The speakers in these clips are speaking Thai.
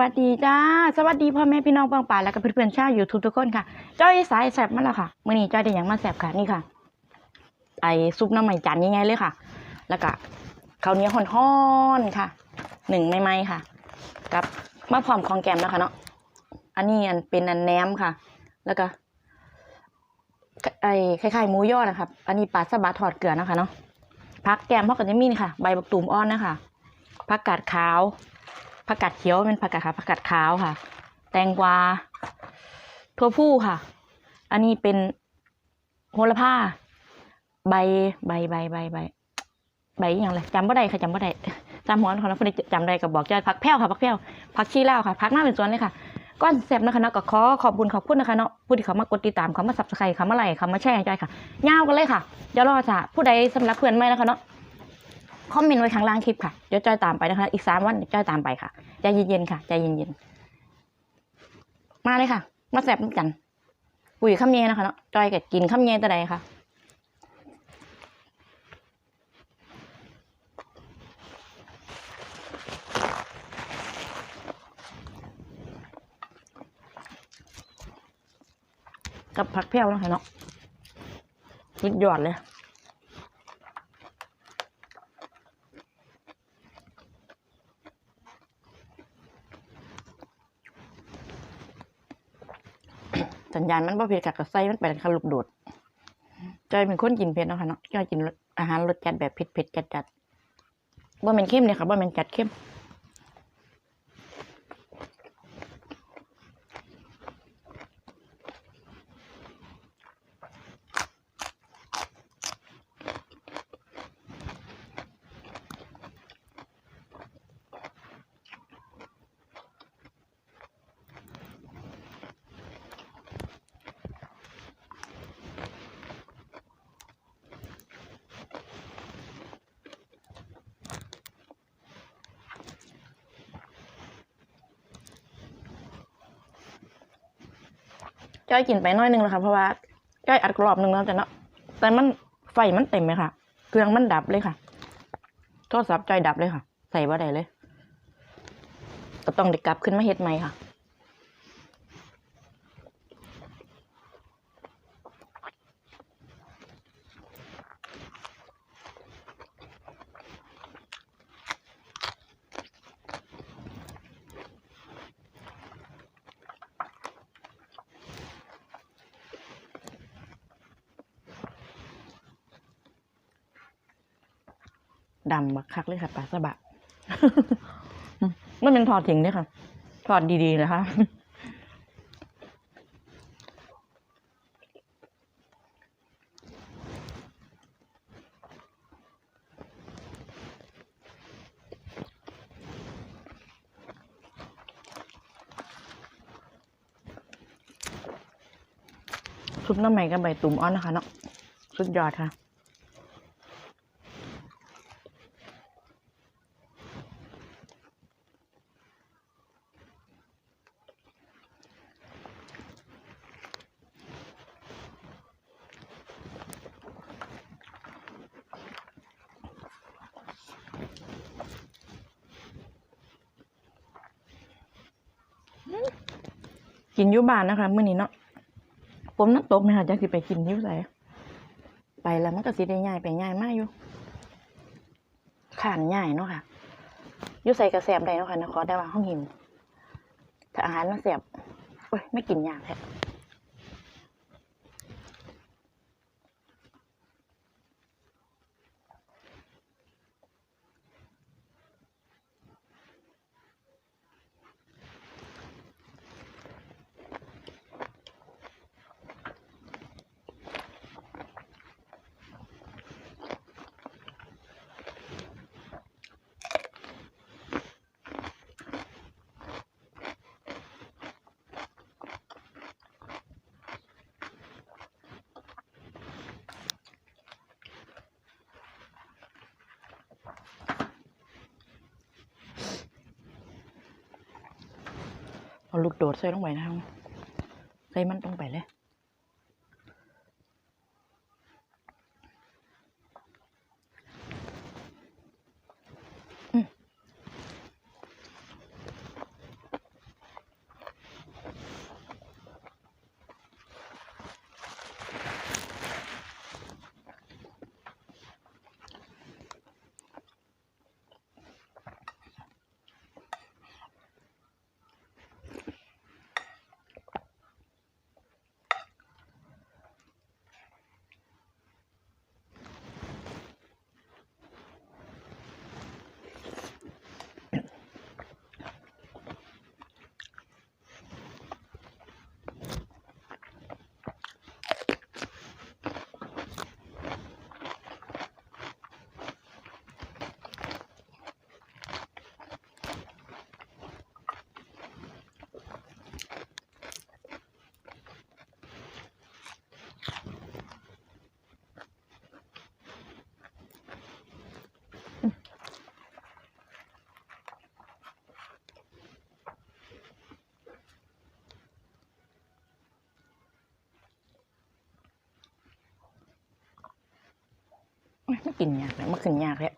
วัสดีจ้า สวัสดีพ่อแม่พี่น้องปองป่าและก็เพื่อนๆชาวยูทูบทุกคนค่ะ เจ้าไอยสายแสบมาแล้วค่ะมื่อนี้เจ้อยได้หยังมาแสบค่ะนี่ค่ะ ไอซุปน้ำใหม่จานยังไงเลยค่ะ แล้วก็ข้าวเหนียวห่อนๆค่ะหนึ่งไม่ไหมค่ะ กับมะพร้าวของแกมนะคะเนาะอันนี้อันเป็นอันแหนมค่ะ แล้วก็ไอคล้ายๆหมูยอดนะครับ อันนี้ปลาสบะทอดเกลือนะคะเนาะพักแกมพราะกันจะมีนค่ะ ใบบักตูมอ่อนนะคะผักกาดขาว ผักกาดเขียวเป็นผักกาดขาวผักกาดขาวค่ะ แตงกวาถั่วผู้ค่ะ อันนี้เป็นโหระพาใบใบใบใบใบใบอย่างไรจำบ่ได้ค่ะจำบ่ได้จำหัวของเราคนจำได้ก็บอกจะผักแพ้วค่ะผักแพ้วผักชีลาวค่ะผักหน้าเป็นสวนเลยค่ะก้อนแซ่บนะคะเนาะก็ขอขอบคุณขอบคุณนะคะเนาะผู้ที่เขามากดติดตามเขามาสับสไครเขามาไลค์เขามาแชร์ใจค่ะยาวกันเลยค่ะเดี๋ยวรอจ้ะผู้ใดสำหรับเพื่อนไหมนะคะเนาะ คอมเมนต์ไว้ข้างล่างคลิปค่ะ เดี๋ยวจอยตามไปนะคะ อีกสามวันเดี๋ยวจอยตามไปค่ะ ใจเย็นๆค่ะ ใจเย็นๆ มาเลยค่ะ มาแซ่บน้ำกันปุ๋ยข้ามเยนะคะเนาะ จอยกับกินข้ามเยแต่ใดค่ะกับผักแพ้วนะคะเนาะสุดยอดเลย สัญญาณมันบ่เผ็ดกัดกับไส้มันไปทางลูกโดดจอยเป็นคนกินเผ็ดเนาะค่ะเนาะจอยกินอาหารรสจัดแบบเผ็ดเผ็ดจัดจัดบ่แม่นเข้มเนี่ยค่ะบ่แม่นจัดเข้ม จ้อยกินไปน้อยหนึงแล้วค่ะเพราะว่าจ้อยอัดกรอบหนึ่งแล้วแต่เนาะแต่มันไฟมันเต็มเลยค่ะ เครื่องมันดับเลยค่ะ โทรศัพท์จ้อยดับเลยค่ะ ใส่ว่าใดเลย ก็ต้องเด้กลับขึ้นมาเฮ็ดใหม่ค่ะ ดำบักคักเลยค่ะปลาสบะมันเป็นทอดทิ้งเนี่ยค่ะทอดดีๆนะคะซุปน้ำใหม่กับใบตุ่มอ้อนนะคะเนาะสุดยอดค่ะ กินยุบานนะคะมื้อนี้เนาะผมนักตกไหมคะจักสิไปกินยุใส่ไปแล้วมันก็สิได้ง่ายไปง่ายมากอยู่ขานง่ายเนาะค่ะยุใส่กระแสบได้เนาะค่ะนะขอได้ว่าห้องหิวถ้าอาหารมันแสบโอ้ยไม่กินยากแท้ เอาลูกโดดใส่ลงไปนะครับใส่มันตรงไปเลย กินยากเลยมาขึ้นยากเลย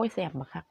อ้ยแสบบักคัก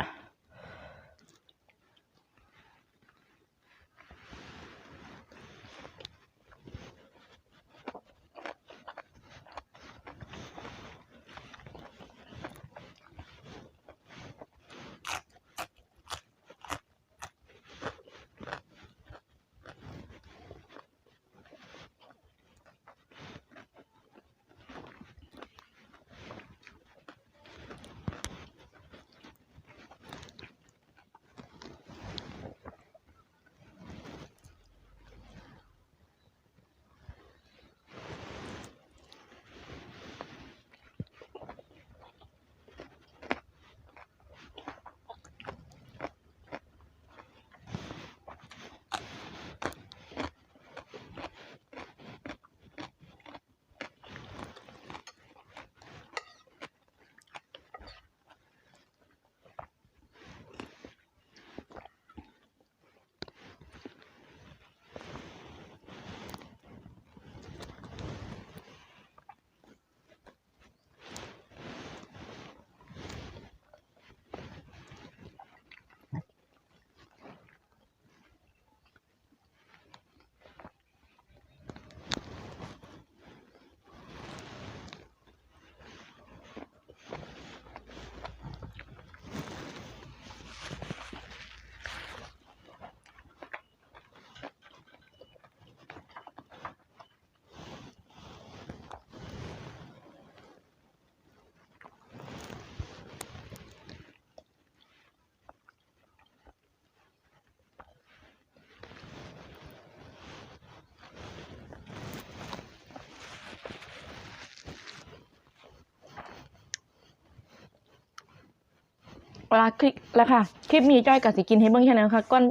เวลาคลิกแล้วค่ะ คลิปมีจ้อยกับสิกินให้เบิ่งแค่นั้นค่ะก้อน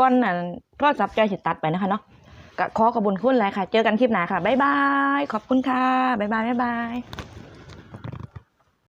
ก้อนนั่นโทรศัพท์จ้อยสิตัดไปนะคะเนาะก็ขอขอบคุณคุณเลยค่ะ เจอกันคลิปหน้าค่ะ บ๊ายบาย ขอบคุณค่ะ บ๊ายบาย บ๊ายบาย